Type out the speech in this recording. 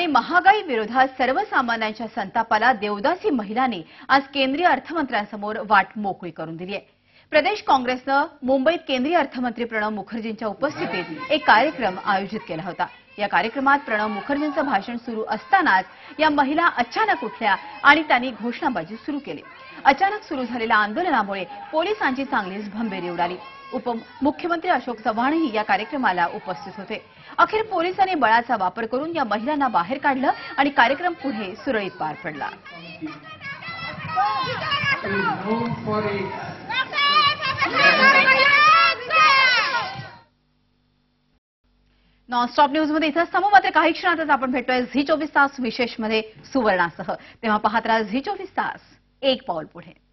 आणि महागाई विरोधात सर्वसामान्यांच्या संतापाला देवदासी महिलांनी आज केंद्रीय अर्थमंत्र्यांसमोर वाट मोकळी करून दिली आहे. प्रदेश काँग्रेसनं मुंबईत केंद्रीय अर्थमंत्री प्रणव मुखर्जींच्या उपस्थितीत एक कार्यक्रम आयोजित केला होता. या कार्यक्रमात प्रणव मुखर्जींचं भाषण सुरू असतानाच या महिला अचानक उठल्या आणि त्यांनी घोषणाबाजी सुरू केली. अचानक सुरू झालेल्या आंदोलनामुळे पोलिसांची चांगलीच भंबेरी उडाली. उपमुख्यमंत्री अशोक चव्हाणही या कार्यक्रमाला उपस्थित होते. अखेर पोलिसांनी बळाचा वापर करून या महिलांना बाहेर काढलं आणि कार्यक्रम पुढे सुरळीत पार पडला. नॉनस्टॉप न्यूजमध्ये इथंच थांबू मात्र काही क्षणातच आपण भेटतोय झी चोवीस तास विशेषमध्ये सुवर्णासह. तेव्हा पाहत राहा झी चोवीस तास. एक पाऊल पुढे.